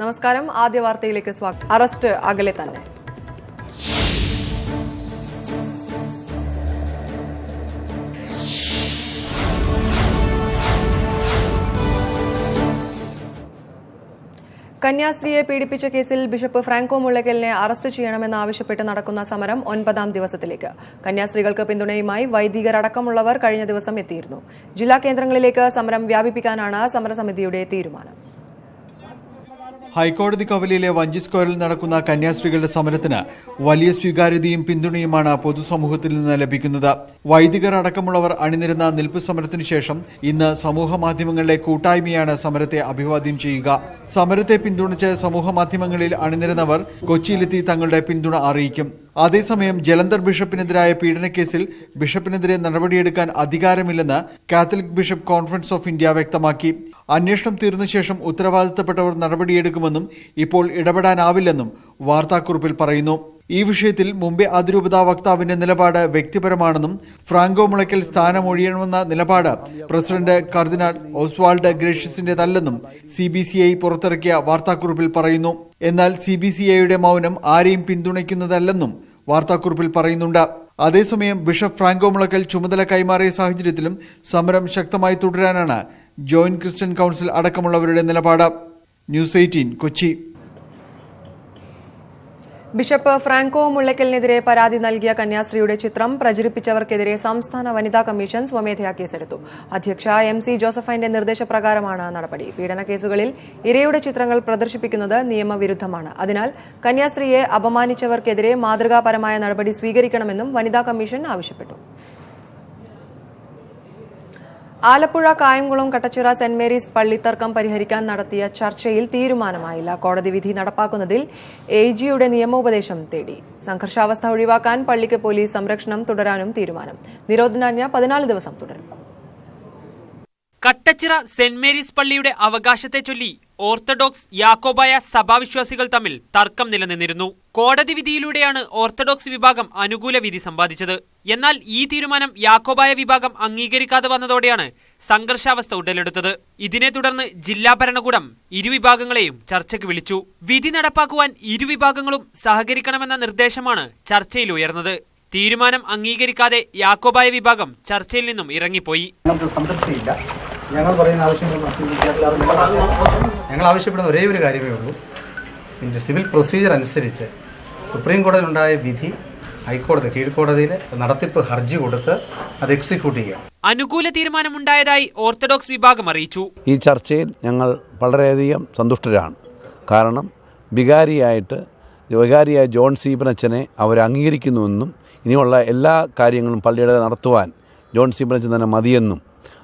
നമസ്കാരം. ആദ്യ വാർത്തയിലേക്ക് സ്വാഗതം. അറസ്റ്റ് അകലെ തന്നെ. കന്യാസ്ത്രീയെ പീഡിപ്പിച്ച കേസിൽ ബിഷപ്പ് ഫ്രാങ്കോ മുള്ളക്കലിനെ അറസ്റ്റ് ചെയ്യണമെന്നാവശ്യപ്പെട്ട് നടക്കുന്ന സമരം ഒൻപതാം ദിവസത്തിലേക്ക്. കന്യാസ്ത്രീകൾക്ക് പിന്തുണയുമായി വൈദികരടക്കമുള്ളവർ കഴിഞ്ഞ ദിവസം എത്തിയിരുന്നു. ജില്ലാ കേന്ദ്രങ്ങളിലേക്ക് സമരം വ്യാപിപ്പിക്കാനാണ് സമരസമിതിയുടെ തീരുമാനം. ഹൈക്കോടതി കവലയിലെ വഞ്ചി സ്ക്വയറിൽ നടക്കുന്ന കന്യാസ്ത്രീകളുടെ സമരത്തിന് വലിയ സ്വീകാര്യതയും പിന്തുണയുമാണ് പൊതുസമൂഹത്തിൽ നിന്ന് ലഭിക്കുന്നത്. വൈദികർ അടക്കമുള്ളവർ അണിനിരുന്ന നിൽപ്പ് സമരത്തിനു ശേഷം ഇന്ന് സമൂഹ മാധ്യമങ്ങളിലെ കൂട്ടായ്മയാണ് സമരത്തെ അഭിവാദ്യം ചെയ്യുക. സമരത്തെ പിന്തുണച്ച് സമൂഹ മാധ്യമങ്ങളിൽ അണിനിരുന്നവർ കൊച്ചിയിലെത്തി തങ്ങളുടെ പിന്തുണ അറിയിക്കും. അതേസമയം ജലന്ധർ ബിഷപ്പിനെതിരായ പീഡനക്കേസിൽ ബിഷപ്പിനെതിരെ നടപടിയെടുക്കാൻ അധികാരമില്ലെന്ന് Catholic bishop conference of India വ്യക്തമാക്കി. അന്വേഷണം തീർന്ന ശേഷം ഉത്തരവാദിത്തപ്പെട്ടവർ നടപടിയെടുക്കുമെന്നും ഇപ്പോൾ ഇടപെടാനാവില്ലെന്നും വാർത്താക്കുറിപ്പിൽ പറയുന്നു. ഈ വിഷയത്തിൽ മുംബൈ അതിരൂപതാ വക്താവിന്റെ നിലപാട് വ്യക്തിപരമാണെന്നും ഫ്രാങ്കോ മുളയ്ക്കൽ സ്ഥാനമൊഴിയണമെന്ന നിലപാട് പ്രസിഡന്റ് കർദിനാൾ ഓസ്വാൾഡ് ഗ്രേഷ്യസിന്റേതല്ലെന്നും സി ബി സി ഐ പുറത്തിറക്കിയ വാർത്താക്കുറിപ്പിൽ പറയുന്നു. എന്നാൽ സി ബി സി ഐയുടെ മൗനം ആരെയും പിന്തുണയ്ക്കുന്നതല്ലെന്നും വാർത്താക്കുറിപ്പിൽ പറയുന്നുണ്ട്. അതേസമയം ബിഷപ്പ് ഫ്രാങ്കോ മുളക്കൽ ചുമതല കൈമാറിയ സാഹചര്യത്തിലും സമരം ശക്തമായി തുടരാനാണ് ജോയിന്റ് ക്രിസ്ത്യൻ കൗൺസിൽ അടക്കമുള്ളവരുടെ നിലപാട്. News eighteen Kochi. Bishop Franco മുള്ളക്കലിനെതിരെ പരാതി നൽകിയ കന്യാസ്ത്രീയുടെ ചിത്രം പ്രചരിപ്പിച്ചവർക്കെതിരെ സംസ്ഥാന വനിതാ കമ്മീഷൻ സ്വമേധയാ കേസെടുത്തു. അധ്യക്ഷ എം സി ജോസഫൈന്റെ നിർദ്ദേശപ്രകാരമാണ് നടപടി. പീഡന കേസുകളിൽ ഇരയുടെ ചിത്രങ്ങൾ പ്രദർശിപ്പിക്കുന്നത് നിയമവിരുദ്ധമാണ്. അതിനാൽ കന്യാസ്ത്രീയെ അപമാനിച്ചവർക്കെതിരെ മാതൃകാപരമായ നടപടി സ്വീകരിക്കണമെന്നും വനിതാ കമ്മീഷൻ ആവശ്യപ്പെട്ടു. ആലപ്പുഴ കായംകുളം കട്ടച്ചിറ സെന്റ് മേരീസ് പള്ളിത്തർക്കം പരിഹരിക്കാൻ നടത്തിയ ചർച്ചയിൽ തീരുമാനമായില്ല. കോടതി വിധി നടപ്പാക്കുന്നതിൽ എ ജിയുടെ നിയമോപദേശം തേടി. സംഘർഷാവസ്ഥ ഒഴിവാക്കാൻ പള്ളിക്ക് പോലീസ് സംരക്ഷണം തുടരാനും തീരുമാനം. നിരോധനാജ്ഞ പതിനാല് ദിവസം തുടരും. കട്ടച്ചിറ സെന്റ് മേരീസ് പള്ളിയുടെ അവകാശത്തെ ചൊല്ലി ഓർത്തഡോക്സ് യാക്കോബായ സഭാവിശ്വാസികൾ തമ്മിൽ തർക്കം നിലനിന്നിരുന്നു. കോടതി വിധിയിലൂടെയാണ് ഓർത്തഡോക്സ് വിഭാഗം അനുകൂല വിധി സമ്പാദിച്ചത്. എന്നാൽ ഈ തീരുമാനം യാക്കോബായ വിഭാഗം അംഗീകരിക്കാതെ വന്നതോടെയാണ് സംഘർഷാവസ്ഥ ഉടലെടുത്തത്. ഇതിനെ തുടർന്ന് ജില്ലാ ഭരണകൂടം ഇരുവിഭാഗങ്ങളെയും ചർച്ചയ്ക്ക് വിളിച്ചു. വിധി നടപ്പാക്കുവാൻ ഇരുവിഭാഗങ്ങളും സഹകരിക്കണമെന്ന നിർദ്ദേശമാണ് ചർച്ചയിൽ ഉയർന്നത്. തീരുമാനം അംഗീകരിക്കാതെ യാക്കോബായ വിഭാഗം ചർച്ചയിൽ നിന്നും ഇറങ്ങിപ്പോയി. ഞങ്ങൾ പറയുന്ന ആവശ്യങ്ങൾ ഞങ്ങൾ ആവശ്യപ്പെടുന്ന ഒരേ ഒരു കാര്യമേ ഉള്ളൂ. ഇതിന്റെ സിവിൽ പ്രൊസീജിയർ അനുസരിച്ച് സുപ്രീം കോടതിയിലുണ്ടായ വിധി ഹൈക്കോടതി കീഴ്ക്കോടതിയിൽ നടത്തിപ്പ് ഹർജി കൊടുത്ത് അത് എക്സിക്യൂട്ട് ചെയ്യുക അനുകൂല തീരുമാനമുണ്ടായതായി ഓർത്തഡോക്സ് വിഭാഗം അറിയിച്ചു. ഈ ചർച്ചയിൽ ഞങ്ങൾ വളരെയധികം സന്തുഷ്ടരാണ്. കാരണം വികാരിയായിട്ട് വികാരിയായ ജോൺ സീബനച്ചനെ അവർ അംഗീകരിക്കുന്നുവെന്നും ഇനിയുള്ള എല്ലാ കാര്യങ്ങളും പള്ളിയുടെ നടത്തുവാൻ ജോൺ സീബനച്ചൻ തന്നെ മതിയെന്നും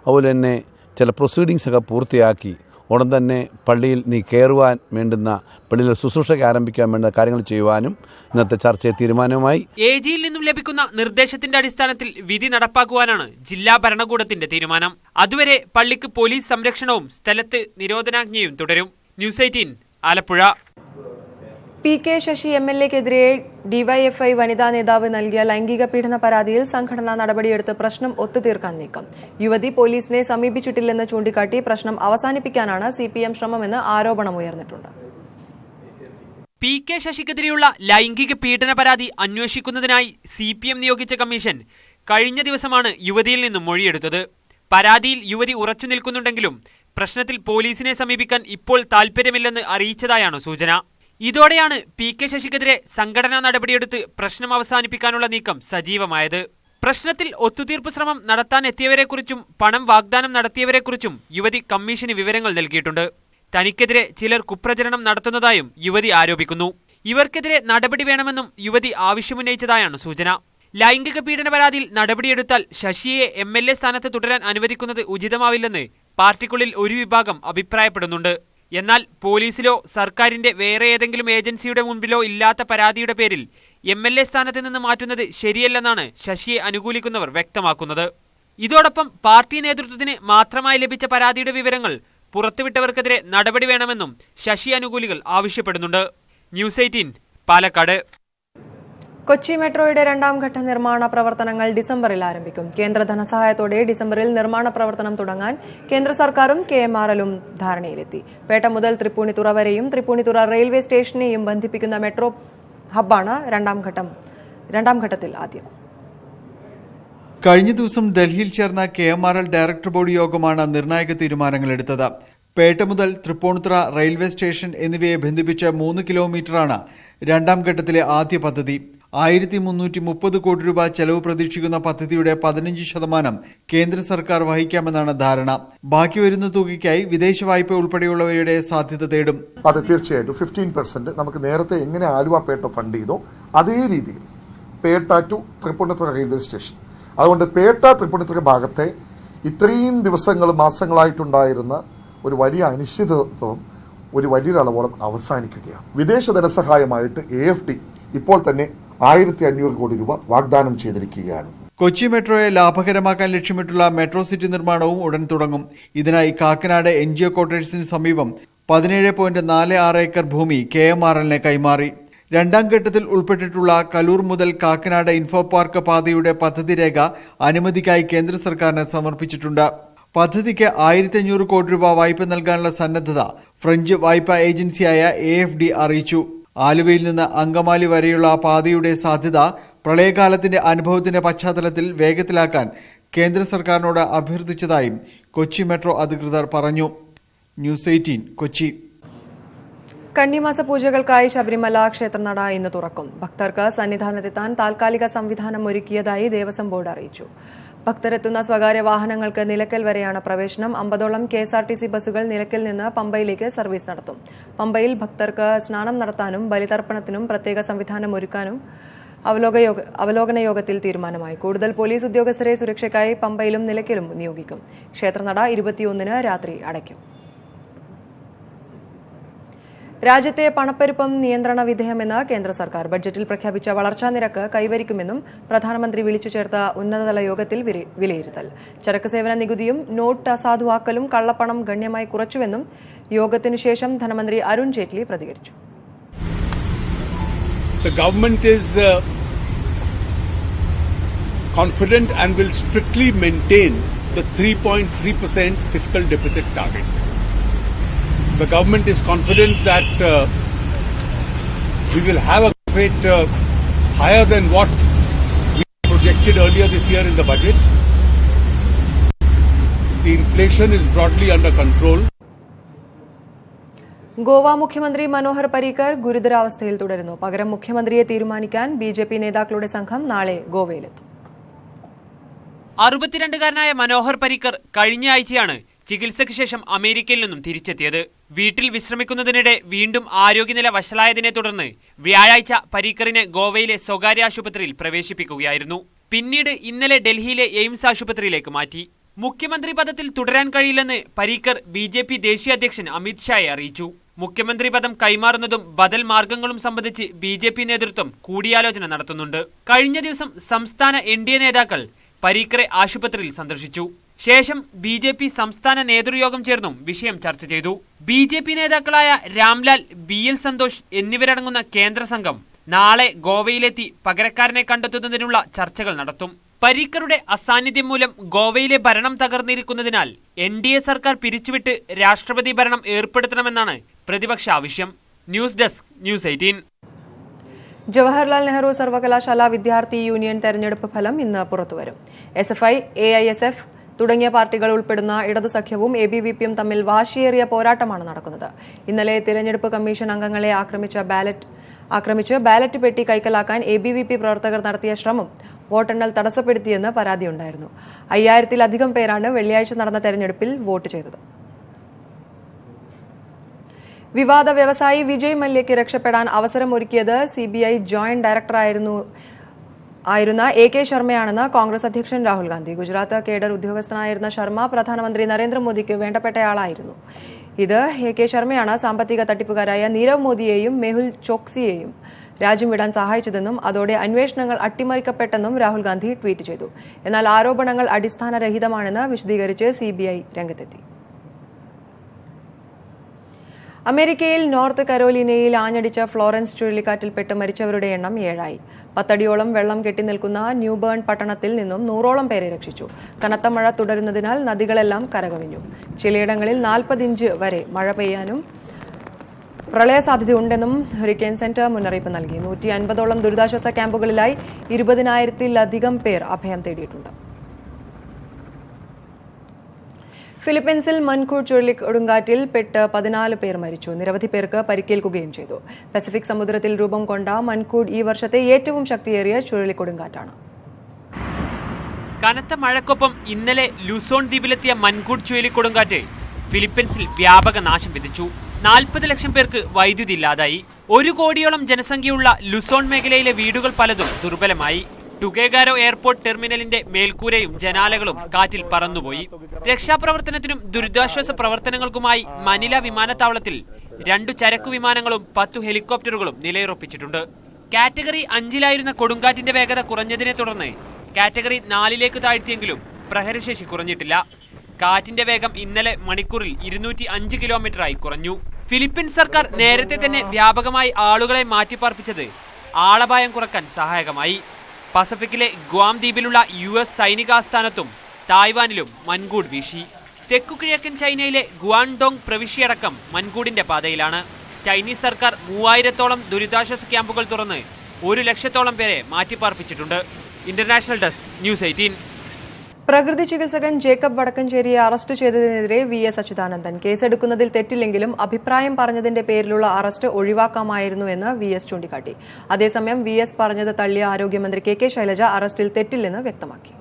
അതുപോലെ തന്നെ ചില പ്രൊസീഡിങ്സ് ഒക്കെ പൂർത്തിയാക്കി ഉടൻ തന്നെ പള്ളിയിൽ നീ കയറുവാൻ വേണ്ടുന്ന പള്ളിയിൽ ശുശ്രൂഷയ്ക്ക് ആരംഭിക്കാൻ വേണ്ട കാര്യങ്ങൾ ചെയ്യുവാനും ഇന്നത്തെ ചർച്ചയെ തീരുമാനവുമായി എ ജിയിൽ നിന്നും ലഭിക്കുന്ന നിർദ്ദേശത്തിന്റെ അടിസ്ഥാനത്തിൽ വിധി നടപ്പാക്കുവാനാണ് ജില്ലാ ഭരണകൂടത്തിന്റെ തീരുമാനം. അതുവരെ പള്ളിക്ക് പോലീസ് സംരക്ഷണവും സ്ഥലത്ത് നിരോധനാജ്ഞയും തുടരും. News eighteen Alappuzha. P K Sasi M L എക്കെതിരെ DYFI വനിതാ നേതാവ് നൽകിയ ലൈംഗിക പീഡന പരാതിയിൽ സംഘടന നടപടിയെടുത്ത് പ്രശ്നം ഒത്തുതീർക്കാൻ നീക്കം. യുവതി പോലീസിനെ സമീപിച്ചിട്ടില്ലെന്ന് ചൂണ്ടിക്കാട്ടി പ്രശ്നം അവസാനിപ്പിക്കാനാണ് സിപിഎം ശ്രമമെന്ന് ആരോപണമുയർന്നിട്ടുണ്ട് പി കെ ശശിക്കെതിരെയുള്ള ലൈംഗിക പീഡന പരാതി അന്വേഷിക്കുന്നതിനായി സി പി എം നിയോഗിച്ച കമ്മീഷൻ കഴിഞ്ഞ ദിവസമാണ് യുവതിയിൽ നിന്നും മൊഴിയെടുത്തത്. പരാതിയിൽ യുവതി ഉറച്ചു നിൽക്കുന്നുണ്ടെങ്കിലും പ്രശ്നത്തിൽ പോലീസിനെ സമീപിക്കാൻ ഇപ്പോൾ താൽപര്യമില്ലെന്ന് അറിയിച്ചതായാണ് സൂചന. ഇതോടെയാണ് പി കെ ശശിക്കെതിരെ സംഘടനാ നടപടിയെടുത്ത് പ്രശ്നം അവസാനിപ്പിക്കാനുള്ള നീക്കം സജീവമായത്. പ്രശ്നത്തിൽ ഒത്തുതീർപ്പ് ശ്രമം നടത്താൻ എത്തിയവരെക്കുറിച്ചും പണം വാഗ്ദാനം നടത്തിയവരെക്കുറിച്ചും യുവതി കമ്മീഷന് വിവരങ്ങൾ നൽകിയിട്ടുണ്ട്. തനിക്കെതിരെ ചിലർ കുപ്രചരണം നടത്തുന്നതായും യുവതി ആരോപിക്കുന്നു. ഇവർക്കെതിരെ നടപടി വേണമെന്നും യുവതി ആവശ്യമുന്നയിച്ചതായാണ് സൂചന. ലൈംഗിക പീഡന പരാതിയിൽ നടപടിയെടുത്താൽ ശശിയെ എം എൽ എ സ്ഥാനത്ത് തുടരാൻ അനുവദിക്കുന്നത് ഉചിതമാവില്ലെന്ന് പാർട്ടിക്കുള്ളിൽ ഒരു വിഭാഗം അഭിപ്രായപ്പെടുന്നുണ്ട്. എന്നാൽ പോലീസിലോ സർക്കാരിന്റെ വേറെ ഏതെങ്കിലും ഏജൻസിയുടെ മുൻപിലോ ഇല്ലാത്ത പരാതിയുടെ പേരിൽ എം എൽ എ സ്ഥാനത്ത് നിന്ന് മാറ്റുന്നത് ശരിയല്ലെന്നാണ് ശശിയെ അനുകൂലിക്കുന്നവർ വ്യക്തമാക്കുന്നത്. ഇതോടൊപ്പം പാർട്ടി നേതൃത്വത്തിന് മാത്രമായി ലഭിച്ച പരാതിയുടെ വിവരങ്ങൾ പുറത്തുവിട്ടവർക്കെതിരെ നടപടി വേണമെന്നും ശശി അനുകൂലികൾ ആവശ്യപ്പെടുന്നുണ്ട്. News eighteen Palakkad. കൊച്ചി മെട്രോയുടെ രണ്ടാം ഘട്ട നിർമ്മാണ പ്രവർത്തനങ്ങൾ ഡിസംബറിൽ ആരംഭിക്കും. കേന്ദ്ര ധനസഹായത്തോടെ ഡിസംബറിൽ നിർമ്മാണ പ്രവർത്തനം തുടങ്ങാൻ കേന്ദ്ര സർക്കാരും കെ എം ആർ എല്ലും ധാരണയിലെത്തി. പേട്ട മുതൽ തൃപ്പൂണിത്തുറ വരെയും തൃപ്പൂണിത്തുറ റെയിൽവേ സ്റ്റേഷനെയും ബന്ധിപ്പിക്കുന്ന മെട്രോ ഹബ്ബാണ് രണ്ടാം ഘട്ടം രണ്ടാം ഘട്ടത്തിൽ ആദ്യം. കഴിഞ്ഞ ദിവസം ഡൽഹിയിൽ ചേർന്ന K M R L director board യോഗമാണ് നിർണായക തീരുമാനങ്ങൾ എടുത്തത്. പേട്ട മുതൽ തൃപ്പൂണിത്തുറ റെയിൽവേ സ്റ്റേഷൻ എന്നിവയെ ബന്ധിപ്പിച്ച മൂന്ന് കിലോമീറ്ററാണ് രണ്ടാം ഘട്ടത്തിലെ ആദ്യ പദ്ധതി. ആയിരത്തി മുന്നൂറ്റി മുപ്പത് കോടി രൂപ ചെലവ് പ്രതീക്ഷിക്കുന്ന പദ്ധതിയുടെ പതിനഞ്ച് ശതമാനം കേന്ദ്ര സർക്കാർ വഹിക്കാമെന്നാണ് ധാരണ. ബാക്കി വരുന്ന തുകയ്ക്കായി വിദേശ വായ്പ ഉൾപ്പെടെയുള്ളവരുടെ സാധ്യത തേടും. അതെ തീർച്ചയായിട്ടും ഫിഫ്റ്റീൻ പെർസെന്റ് നമുക്ക് നേരത്തെ എങ്ങനെ ആലുവ പേട്ട ഫണ്ട് ചെയ്തോ അതേ രീതിയിൽ Petta to Thrippunithura railway station. അതുകൊണ്ട് പേട്ട തൃപ്പൂണിത്തുറ ഭാഗത്തെ ഇത്രയും ദിവസങ്ങൾ മാസങ്ങളായിട്ടുണ്ടായിരുന്ന ഒരു വലിയ അനിശ്ചിതത്വം ഒരു വലിയൊരളവോളം അവസാനിക്കുകയാണ്. വിദേശ ധനസഹായമായിട്ട് എ എഫ് ഡി ഇപ്പോൾ തന്നെ ആയിരത്തി അഞ്ഞൂറ് കോടി രൂപ വാഗ്ദാനം ചെയ്തിരിക്കുകയാണ്. കൊച്ചി മെട്രോയെ ലാഭകരമാക്കാൻ ലക്ഷ്യമിട്ടുള്ള മെട്രോ സിറ്റി നിർമ്മാണവും ഉടൻ തുടങ്ങും. ഇതിനായി കാക്കനാട് എൻ ജി ഒ ക്വാർട്ടേഴ്സിന് സമീപം പതിനേഴ് പോയിന്റ് നാല് ആറ് ഏക്കർ ഭൂമി കെ എം ആർ എല്ലിനെ കൈമാറി. രണ്ടാം ഘട്ടത്തിൽ ഉൾപ്പെട്ടിട്ടുള്ള കലൂർ മുതൽ കാക്കനാട് ഇൻഫോ പാർക്ക് പാതയുടെ പദ്ധതി രേഖ അനുമതിക്കായി കേന്ദ്ര സർക്കാരിന് സമർപ്പിച്ചിട്ടുണ്ട്. പദ്ധതിക്ക് ആയിരത്തി അഞ്ഞൂറ് കോടി രൂപ വായ്പ നൽകാനുള്ള സന്നദ്ധത ഫ്രഞ്ച് വായ്പാ ഏജൻസിയായ എ അറിയിച്ചു. ആലുവയിൽ നിന്ന് അങ്കമാലി വരെയുള്ള പാതയുടെ സാധ്യത പ്രളയകാലത്തിന്റെ അനുഭവത്തിന്റെ പശ്ചാത്തലത്തിൽ വേഗത്തിലാക്കാൻ കേന്ദ്ര സർക്കാരിനോട് അഭ്യർത്ഥിച്ചതായും കൊച്ചി മെട്രോ അധികൃതർ പറഞ്ഞു. News eighteen Kochi. കന്നിമാസ പൂജകൾക്കായി ശബരിമല ക്ഷേത്രനട ഇന്ന് തുറക്കും. ഭക്തർക്ക് സന്നിധാനത്തെത്താൻ താൽക്കാലിക സംവിധാനം ഒരുക്കിയതായി ദേവസ്വം ബോർഡ് അറിയിച്ചു. ഭക്തരെത്തുന്ന സ്വകാര്യ വാഹനങ്ങൾക്ക് നിലയ്ക്കൽ വരെയാണ് പ്രവേശനം. അമ്പതോളം K S R T C ബസ്സുകൾ നിലയ്ക്കൽ നിന്ന് പമ്പയിലേക്ക് സർവീസ് നടത്തും. പമ്പയിൽ ഭക്തർക്ക് സ്നാനം നടത്താനും ബലിതർപ്പണത്തിനും പ്രത്യേക സംവിധാനം ഒരുക്കാനും അവലോകന യോഗത്തിൽ തീരുമാനമായി. കൂടുതൽ പോലീസ് ഉദ്യോഗസ്ഥരെ സുരക്ഷയ്ക്കായി പമ്പയിലും നിലയ്ക്കലും നിയോഗിക്കും. ക്ഷേത്രനട ഇരുപത്തിയൊന്നിന് രാത്രി അടയ്ക്കും. രാജ്യത്തെ പണപ്പെരുപ്പം നിയന്ത്രണ വിധേയമെന്ന് കേന്ദ്ര സർക്കാർ. ബഡ്ജറ്റിൽ പ്രഖ്യാപിച്ച വളർച്ചാ നിരക്ക് കൈവരിക്കുമെന്നും പ്രധാനമന്ത്രി വിളിച്ചു ചേർത്ത ഉന്നതതല യോഗത്തിൽ വിലയിരുത്തൽ. ചരക്ക് സേവന നികുതിയും നോട്ട് അസാധുവാക്കലും കള്ളപ്പണം ഗണ്യമായി കുറച്ചുവെന്നും യോഗത്തിനുശേഷം ധനമന്ത്രി അരുൺ ജെയ്റ്റ്ലി പ്രതികരിച്ചു. Uh, confident and will strictly maintain the 3.3% fiscal deficit target. The government is confident that uh, we will have a rate uh, higher than what we projected earlier this year in the budget. The inflation is broadly under control. Goa മുഖ്യമന്ത്രി മനോഹർ പരീക്കർ ഗുരുതരാവസ്ഥയിൽ തുടരുന്നു പകരം മുഖ്യമന്ത്രിയെ തീരുമാനിക്കാൻ B J P നേതാക്കളുടെ സംഘം നാളെ ഗോവയിലെത്തും അറുപത്തിരണ്ടുകാരനായ മനോഹർ പരീക്കർ കഴിഞ്ഞ ആഴ്ചയാണ് ചികിത്സയ്ക്ക് ശേഷം അമേരിക്കയിൽ നിന്നും തിരിച്ചെത്തിയത്. വീട്ടിൽ വിശ്രമിക്കുന്നതിനിടെ വീണ്ടും ആരോഗ്യനില വഷളായതിനെ തുടർന്ന് വ്യാഴാഴ്ച പരീക്കറിനെ ഗോവയിലെ സ്വകാര്യ ആശുപത്രിയിൽ പ്രവേശിപ്പിക്കുകയായിരുന്നു. പിന്നീട് ഇന്നലെ ഡൽഹിയിലെ എയിംസ് ആശുപത്രിയിലേക്ക് മാറ്റി. മുഖ്യമന്ത്രി പദത്തിൽ തുടരാൻ കഴിയില്ലെന്ന് പരീക്കർ ബി ജെ പി ദേശീയ അധ്യക്ഷൻ അമിത്ഷായെ അറിയിച്ചു. മുഖ്യമന്ത്രി പദം കൈമാറുന്നതും ബദൽ മാർഗങ്ങളും സംബന്ധിച്ച് ബി ജെ പി നേതൃത്വം കൂടിയാലോചന നടത്തുന്നുണ്ട്. കഴിഞ്ഞ ദിവസം സംസ്ഥാന എൻ ഡി എ നേതാക്കൾ പരീക്കറെ ആശുപത്രിയിൽ സന്ദർശിച്ചു. ശേഷം ബി ജെ പി സംസ്ഥാന നേതൃയോഗം ചേർന്നും വിഷയം ചർച്ച ചെയ്തു. ബി ജെ പി നേതാക്കളായ രാംലാൽ ബി എൽ സന്തോഷ് എന്നിവരടങ്ങുന്ന കേന്ദ്ര സംഘം നാളെ ഗോവയിലെത്തി പകരക്കാരനെ കണ്ടെത്തുന്നതിനുള്ള ചർച്ചകൾ നടത്തും. പരീക്കറുടെ അസാന്നിധ്യം മൂലം ഗോവയിലെ ഭരണം തകർന്നിരിക്കുന്നതിനാൽ എൻ ഡി എ സർക്കാർ പിരിച്ചുവിട്ട് രാഷ്ട്രപതി ഭരണം ഏർപ്പെടുത്തണമെന്നാണ് പ്രതിപക്ഷ ആവശ്യം. News desk news eighteen. Jawaharlal Nehru സർവകലാശാല വിദ്യാർത്ഥി യൂണിയൻ തെരഞ്ഞെടുപ്പ് ഫലം ഇന്ന് പുറത്തുവരും. S F I A I S F തുടങ്ങിയ പാർട്ടികൾ ഉൾപ്പെടുന്ന ഇടതു സഖ്യവും എ ബി വി പിയും തമ്മിൽ വാശിയേറിയ പോരാട്ടമാണ് നടക്കുന്നത്. ഇന്നലെ തിരഞ്ഞെടുപ്പ് കമ്മീഷൻ അംഗങ്ങളെ ആക്രമിച്ച ബാലറ്റ് ആക്രമിച്ച് ബാലറ്റ് പെട്ടി കൈക്കലാക്കാൻ എ ബി വി പി പ്രവർത്തകർ നടത്തിയ ശ്രമം വോട്ടെണ്ണൽ തടസ്സപ്പെടുത്തിയെന്ന് പരാതിയുണ്ടായിരുന്നു. അയ്യായിരത്തിലധികം പേരാണ് വെള്ളിയാഴ്ച നടന്ന തെരഞ്ഞെടുപ്പിൽ വോട്ട് ചെയ്തത്. വിവാദ വ്യവസായി വിജയ് മല്യയ്ക്ക് രക്ഷപ്പെടാൻ അവസരമൊരുക്കിയത് സിബിഐ ജോയിന്റ് ഡയറക്ടറായിരുന്നു ആയിരുന്ന എ കെ ശർമ്മയാണെന്ന് കോൺഗ്രസ് അധ്യക്ഷൻ രാഹുൽ ഗാന്ധി. ഗുജറാത്ത് കേഡർ ഉദ്യോഗസ്ഥനായിരുന്ന ശർമ്മ പ്രധാനമന്ത്രി നരേന്ദ്രമോദിക്ക് വേണ്ടപ്പെട്ടയാളായിരുന്നു. ഇത് എ കെ ശർമ്മയാണ് സാമ്പത്തിക തട്ടിപ്പുകാരായ നീരവ് മോദിയെയും മെഹുൽ ചോക്സിയെയും രാജ്യം വിടാൻ സഹായിച്ചതെന്നും അതോടെ അന്വേഷണങ്ങൾ അട്ടിമറിക്കപ്പെട്ടെന്നും രാഹുൽ ഗാന്ധി ട്വീറ്റ് ചെയ്തു. എന്നാൽ ആരോപണങ്ങൾ അടിസ്ഥാനരഹിതമാണെന്ന് വിശദീകരിച്ച് സിബിഐ രംഗത്തെത്തി. അമേരിക്കയിൽ നോർത്ത് കരോലിനയിൽ ആഞ്ഞടിച്ച ഫ്ലോറൻസ് ചുഴലിക്കാറ്റിൽപ്പെട്ട് മരിച്ചവരുടെ എണ്ണം ഏഴായി. പത്തടിയോളം വെള്ളം കെട്ടിനിൽക്കുന്ന ന്യൂബേൺ പട്ടണത്തിൽ നിന്നും നൂറോളം പേരെ രക്ഷിച്ചു. കനത്ത മഴ തുടരുന്നതിനാൽ നദികളെല്ലാം കരകവിഞ്ഞു. ചിലയിടങ്ങളിൽ നാൽപ്പത് ഇഞ്ച് വരെ മഴ പെയ്യാനും പ്രളയ സാധ്യതയുണ്ടെന്നും ഹുരിക്കൻ സെന്റർ മുന്നറിയിപ്പ് നൽകി. നൂറ്റി അൻപതോളം ദുരിതാശ്വാസ ക്യാമ്പുകളിലായി ഇരുപതിനായിരത്തിലധികം പേർ അഭയം തേടിയിട്ടുണ്ട്. ഫിലിപ്പീൻസിൽ മൻകൂർ ചുഴലിക്കൊടുങ്കാറ്റിൽ പെട്ട് പതിനാല് പേർ മരിച്ചു. നിരവധി പേർക്ക് പരിക്കേൽക്കുകയും ചെയ്തു. പസഫിക് സമുദ്രത്തിൽ രൂപം കൊണ്ട മൻകൂഡ് ഈ വർഷത്തെ ഏറ്റവും ശക്തിയേറിയ ചുഴലിക്കൊടുങ്കാറ്റാണ് കനത്ത മഴക്കൊപ്പം ഇന്നലെ ലുസോൺ ദ്വീപിലെത്തിയ മൻകൂട്ട് ചുഴലിക്കൊടുങ്കാറ്റ് ഫിലിപ്പീൻസിൽ വ്യാപക നാശം വിധിച്ചു നാൽപ്പത് ലക്ഷം പേർക്ക് വൈദ്യുതി ഇല്ലാതായി. ഒരു കോടിയോളം ജനസംഖ്യയുള്ള ലുസോൺ മേഖലയിലെ വീടുകൾ പലതും ദുർബലമായി. ടുഗേഗാരോ എയർപോർട്ട് ടെർമിനലിന്റെ മേൽക്കൂരയും ജനാലകളും കാറ്റിൽ പറന്നുപോയി. രക്ഷാപ്രവർത്തനത്തിനും ദുരിതാശ്വാസ പ്രവർത്തനങ്ങൾക്കുമായി മനില വിമാനത്താവളത്തിൽ രണ്ടു ചരക്കു വിമാനങ്ങളും പത്തു ഹെലികോപ്റ്ററുകളും നിലയുറപ്പിച്ചിട്ടുണ്ട്. കാറ്റഗറി അഞ്ചിലായിരുന്ന കൊടുങ്കാറ്റിന്റെ വേഗത കുറഞ്ഞതിനെ തുടർന്ന് കാറ്റഗറി നാലിലേക്ക് താഴ്ത്തിയെങ്കിലും പ്രഹരശേഷി കുറഞ്ഞിട്ടില്ല. കാറ്റിന്റെ വേഗം ഇന്നലെ മണിക്കൂറിൽ ഇരുന്നൂറ്റി അഞ്ച് കിലോമീറ്ററായി കുറഞ്ഞു. ഫിലിപ്പീൻസ് സർക്കാർ നേരത്തെ തന്നെ വ്യാപകമായി ആളുകളെ മാറ്റിപ്പാർപ്പിച്ചത് ആളപായം കുറയ്ക്കാൻ സഹായകമായി. പസഫിക്കിലെ ഗ്വാം ദ്വീപിലുള്ള യു എസ് സൈനികാസ്ഥാനത്തും തായ്വാനിലും മൻകൂട് വീശി. തെക്കുകിഴക്കൻ ചൈനയിലെ ഗുവാൻഡോങ് പ്രവിശ്യയടക്കം മൻകൂടിന്റെ പാതയിലാണ്. ചൈനീസ് സർക്കാർ മൂവായിരത്തോളം ദുരിതാശ്വാസ ക്യാമ്പുകൾ തുറന്ന് ഒരു ലക്ഷത്തോളം പേരെ മാറ്റിപ്പാർപ്പിച്ചിട്ടുണ്ട്. International desk news eighteen. പ്രകൃതി ചികിത്സകൻ ജേക്കബ് വടക്കഞ്ചേരിയെ അറസ്റ്റ് ചെയ്തതിനെതിരെ വി എസ് അച്യുതാനന്ദൻ. കേസെടുക്കുന്നതിൽ തെറ്റില്ലെങ്കിലും അഭിപ്രായം പറഞ്ഞതിന്റെ പേരിലുള്ള അറസ്റ്റ് ഒഴിവാക്കാമായിരുന്നു എന്ന് വി എസ് ചൂണ്ടിക്കാട്ടി. അതേസമയം വി എസ് പറഞ്ഞത് തള്ളിയ ആരോഗ്യമന്ത്രി കെ കെ ശൈലജ അറസ്റ്റിൽ തെറ്റില്ലെന്ന് വ്യക്തമാക്കി.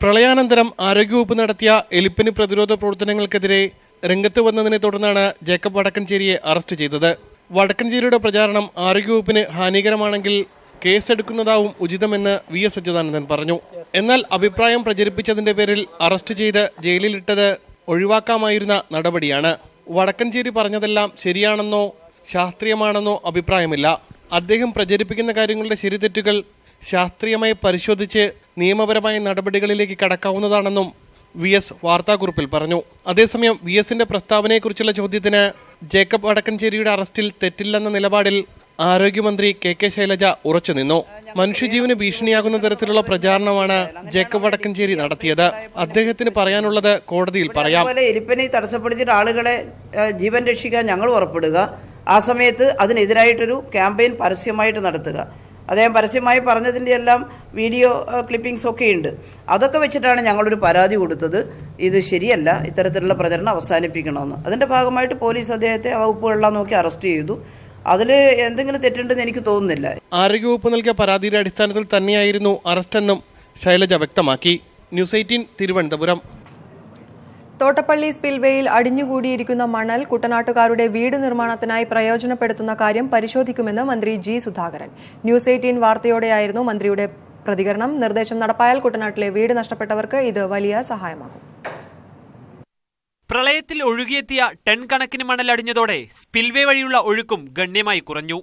പ്രളയാനന്തരം ആരോഗ്യവകുപ്പ് നടത്തിയ എലിപ്പനി പ്രതിരോധ പ്രവർത്തനങ്ങൾക്കെതിരെ രംഗത്ത് വന്നതിനെ തുടർന്നാണ് ജേക്കബ് വടക്കഞ്ചേരിയെ അറസ്റ്റ് ചെയ്തത്. വടക്കഞ്ചേരിയുടെ പ്രചാരണം ആരോഗ്യവകുപ്പിന് ഹാനികരമാണെങ്കിൽ കേസെടുക്കുന്നതാവും ഉചിതമെന്ന് വി എസ് അച്യുതാനന്ദൻ പറഞ്ഞു. എന്നാൽ അഭിപ്രായം പ്രചരിപ്പിച്ചതിന്റെ പേരിൽ അറസ്റ്റ് ചെയ്ത് ജയിലിലിട്ടത് ഒഴിവാക്കാമായിരുന്ന നടപടിയാണ്. വടക്കഞ്ചേരി പറഞ്ഞതെല്ലാം ശരിയാണെന്നോ ശാസ്ത്രീയമാണെന്നോ അഭിപ്രായമില്ല. അദ്ദേഹം പ്രചരിപ്പിക്കുന്ന കാര്യങ്ങളുടെ ശരിതെറ്റുകൾ ശാസ്ത്രീയമായി പരിശോധിച്ച് നിയമപരമായ നടപടികളിലേക്ക് കടക്കാവുന്നതാണെന്നും വി എസ് വാർത്താക്കുറിപ്പിൽ പറഞ്ഞു. അതേസമയം വി എസിന്റെ പ്രസ്താവനയെക്കുറിച്ചുള്ള ചോദ്യത്തിന് ജേക്കബ് വടക്കഞ്ചേരിയുടെ അറസ്റ്റിൽ തെറ്റില്ലെന്ന നിലപാടിൽ ആരോഗ്യമന്ത്രി കെ കെ ശൈലജ ഉറച്ചുനിന്നു മനുഷ്യജീവന് ഭീഷണിയാകുന്ന തരത്തിലുള്ള പ്രചാരണമാണ് ജേക്കബ് വടക്കഞ്ചേരി നടത്തിയത്. അദ്ദേഹത്തിന് പറയാനുള്ളത് കോടതിയിൽ പറയാം. എലിപ്പനി തടസ്സപ്പെടുത്തിയിട്ട് ആളുകളെ ജീവൻ രക്ഷിക്കാൻ ഞങ്ങൾ ഉറപ്പെടുക. ആ സമയത്ത് അതിനെതിരായിട്ടൊരു ക്യാമ്പയിൻ പരസ്യമായിട്ട് നടത്തുക. അദ്ദേഹം പരസ്യമായി പറഞ്ഞതിന്റെ എല്ലാം വീഡിയോ ക്ലിപ്പിംഗ്സ് ഒക്കെ ഉണ്ട്. അതൊക്കെ വെച്ചിട്ടാണ് ഞങ്ങളൊരു പരാതി കൊടുത്തത്. ഇത് ശരിയല്ല. ഇത്തരത്തിലുള്ള പ്രചരണം അവസാനിപ്പിക്കണമെന്ന്. അതിന്റെ ഭാഗമായിട്ട് പോലീസ് അദ്ദേഹത്തെ വകുപ്പുകളെല്ലാം നോക്കി അറസ്റ്റ് ചെയ്തു. അതിൽ എന്തെങ്കിലും തെറ്റുണ്ടെന്ന് എനിക്ക് തോന്നുന്നില്ല. ആരോഗ്യവകുപ്പ് നൽകിയ പരാതിയുടെ അടിസ്ഥാനത്തിൽ തന്നെയായിരുന്നു അറസ്റ്റെന്നും ശൈലജ വ്യക്തമാക്കി. News eighteen Thiruvananthapuram. തോട്ടപ്പള്ളി സ്പിൽവേയിൽ അടിഞ്ഞുകൂടിയിരിക്കുന്ന മണൽ കുട്ടനാട്ടുകാരുടെ വീട് നിർമ്മാണത്തിനായി പ്രയോജനപ്പെടുത്തുന്ന കാര്യം പരിശോധിക്കുമെന്ന് മന്ത്രി ജി സുധാകരൻ. ന്യൂസ് എയ്റ്റീൻ വാർത്തയോടെയായിരുന്നു മന്ത്രിയുടെ പ്രതികരണം. നിർദ്ദേശം നടപ്പായാൽ കുട്ടനാട്ടിലെ വീട് നഷ്ടപ്പെട്ടവർക്ക് ഇത് വലിയ സഹായമാകും. പ്രളയത്തിൽ ഒഴുകിയെത്തിയ ടൺ കണക്കിന് മണൽ അടിഞ്ഞതോടെ സ്പിൽവേ വഴിയുള്ള ഒഴുക്കും ഗണ്യമായി കുറഞ്ഞു.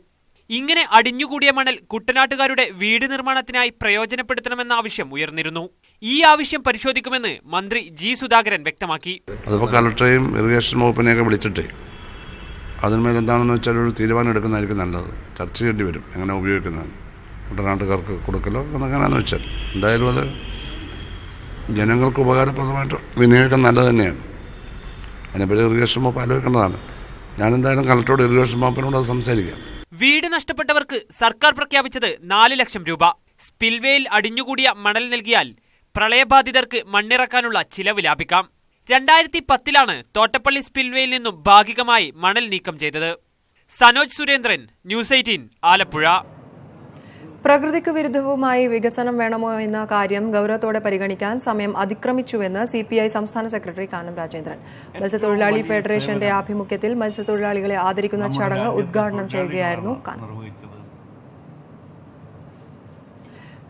ഇങ്ങനെ അടിഞ്ഞുകൂടിയ മണൽ കുട്ടനാട്ടുകാരുടെ വീട് നിർമ്മാണത്തിനായി പ്രയോജനപ്പെടുത്തണമെന്ന ആവശ്യം ഉയർന്നിരുന്നു. ഈ ആവശ്യം പരിശോധിക്കുമെന്ന് മന്ത്രി ജി സുധാകരൻ വ്യക്തമാക്കി. അതിപ്പോൾ കലക്ടറെയും ഇറിഗേഷൻ വകുപ്പിനെയൊക്കെ വിളിച്ചിട്ട് അതിന്മേൽ എന്താണെന്ന് വെച്ചാൽ ഒരു തീരുമാനം എടുക്കുന്നതായിരിക്കും നല്ലത്. ചർച്ച ചെയ്യേണ്ടി വരും എങ്ങനെ ഉപയോഗിക്കുന്നത്. കുട്ടനാട്ടുകാർക്ക് കൊടുക്കലോ എന്നെങ്ങനെയാണെന്ന് വെച്ചാൽ എന്തായാലും അത് ജനങ്ങൾക്ക് ഉപകാരപ്രദമായിട്ട് വിനിയോഗിക്കാൻ നല്ലത് തന്നെയാണ്. അതിനെപ്പറ്റി ഇറിഗേഷൻ വകുപ്പ് ആലോചിക്കേണ്ടതാണ്. ഞാൻ എന്തായാലും കളക്ടറോട് ഇറിഗേഷൻ വകുപ്പിനോട് അത് സംസാരിക്കാം. വീട് നഷ്ടപ്പെട്ടവർക്ക് സർക്കാർ പ്രഖ്യാപിച്ചത് നാല് ലക്ഷം രൂപ. സ്പിൽവേയിൽ അടിഞ്ഞുകൂടിയ മണൽ നൽകിയാൽ പ്രളയബാധിതർക്ക് മണ്ണിറക്കാനുള്ള ചിലവ് ലാഭിക്കാം. രണ്ടായിരത്തി പത്തിലാണ് തോട്ടപ്പള്ളി സ്പിൽവേയിൽ നിന്നും ഭാഗികമായി മണൽ നീക്കം ചെയ്തത്. Sanoj Surendran news eighteen Alappuzha. പ്രകൃതിക്ക് വിരുദ്ധവുമായി വികസനം വേണമോ എന്ന കാര്യം ഗൌരവത്തോടെ പരിഗണിക്കാൻ സമയം അതിക്രമിച്ചുവെന്ന് സി പി ഐ സംസ്ഥാന സെക്രട്ടറി കാനം രാജേന്ദ്രൻ. മത്സ്യത്തൊഴിലാളി ഫെഡറേഷന്റെ ആഭിമുഖ്യത്തിൽ മത്സ്യത്തൊഴിലാളികളെ ആദരിക്കുന്ന ചടങ്ങ് ഉദ്ഘാടനം ചെയ്യുകയായിരുന്നു കാനം.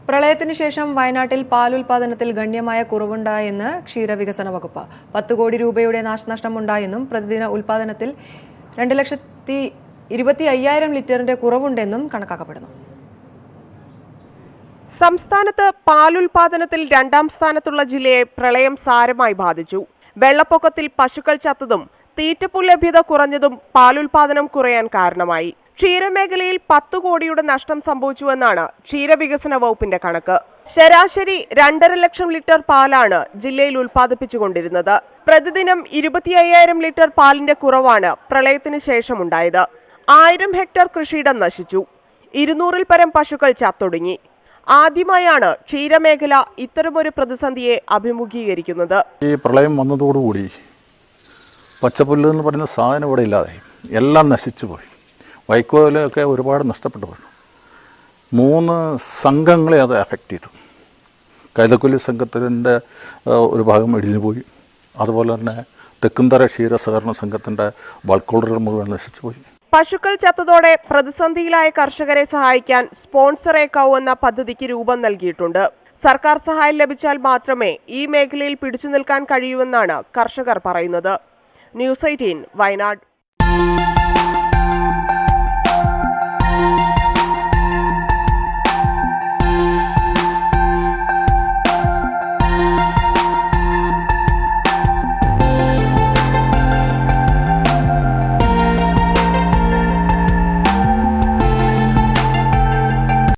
പ്രളയത്തിന് ശേഷം വയനാട്ടിൽ പാലുൽപാദനത്തിൽ ഗണ്യമായ കുറവുണ്ടായെന്ന് ക്ഷീരവികസന വകുപ്പ്. പത്ത് കോടി രൂപയുടെ നാശനഷ്ടമുണ്ടായെന്നും പ്രതിദിന ഉൽപാദനത്തിൽ രണ്ട് ലക്ഷത്തി ഇരുപത്തി അയ്യായിരം ലിറ്ററിന്റെ കുറവുണ്ടെന്നും കണക്കാക്കപ്പെടുന്നു. സംസ്ഥാനത്ത് പാലുൽപാദനത്തിൽ രണ്ടാം സ്ഥാനത്തുള്ള ജില്ലയെ പ്രളയം സാരമായി ബാധിച്ചു. വെള്ളപ്പൊക്കത്തിൽ പശുക്കൾ ചത്തതും തീറ്റപ്പുൽ ലഭ്യത കുറഞ്ഞതും പാലുൽപാദനം കുറയാൻ കാരണമായി. ക്ഷീരമേഖലയിൽ പത്തു കോടിയുടെ നഷ്ടം സംഭവിച്ചുവെന്നാണ് ക്ഷീരവികസന വകുപ്പിന്റെ കണക്ക്. ശരാശരി രണ്ടര ലക്ഷം ലിറ്റർ പാലാണ് ജില്ലയിൽ ഉൽപ്പാദിപ്പിച്ചുകൊണ്ടിരുന്നത്. പ്രതിദിനം ഇരുപത്തി അയ്യായിരം ലിറ്റർ പാലിന്റെ കുറവാണ് പ്രളയത്തിന് ശേഷമുണ്ടായത്. ആയിരം ഹെക്ടർ കൃഷിയിടം നശിച്ചു. ഇരുന്നൂറിൽ പരം പശുക്കൾ ചത്തൊടുങ്ങി. ആദ്യമായാണ് ക്ഷീരമേഖല ഇത്തരമൊരു പ്രതിസന്ധിയെ അഭിമുഖീകരിക്കുന്നത്. ഈ പ്രളയം വന്നതോടുകൂടി പച്ചപ്പുല്ല് എന്ന് പറയുന്ന സാധനം ഇവിടെ ഇല്ലാതെ എല്ലാം നശിച്ചു പോയി. വൈക്കോലൊക്കെ ഒരുപാട് നഷ്ടപ്പെട്ടു പോയി. മൂന്ന് സംഘങ്ങളെ അത് അഫക്റ്റ് ചെയ്തു. കൈതക്കൊല്ലി സംഘത്തിന്റെ ഒരു ഭാഗം ഇടിഞ്ഞു പോയി. അതുപോലെ തന്നെ തെക്കുംതറ ക്ഷീര സഹകരണ സംഘത്തിന്റെ ബൾക്കോളറുകൾ മുഴുവൻ നശിച്ചു പോയി. പശുക്കൾ ചത്തതോടെ പ്രതിസന്ധിയിലായ കർഷകരെ സഹായിക്കാൻ സ്പോൺസർ എന്ന പദ്ധതിക്ക് രൂപം നൽകിയിട്ടുണ്ട്. സർക്കാർ സഹായം ലഭിച്ചാൽ മാത്രമേ ഈ മേഖലയിൽ പിടിച്ചു നിൽക്കാൻ കഴിയൂവെന്നാണ് കർഷകർ പറയുന്നത്. News eighteen Wayanad.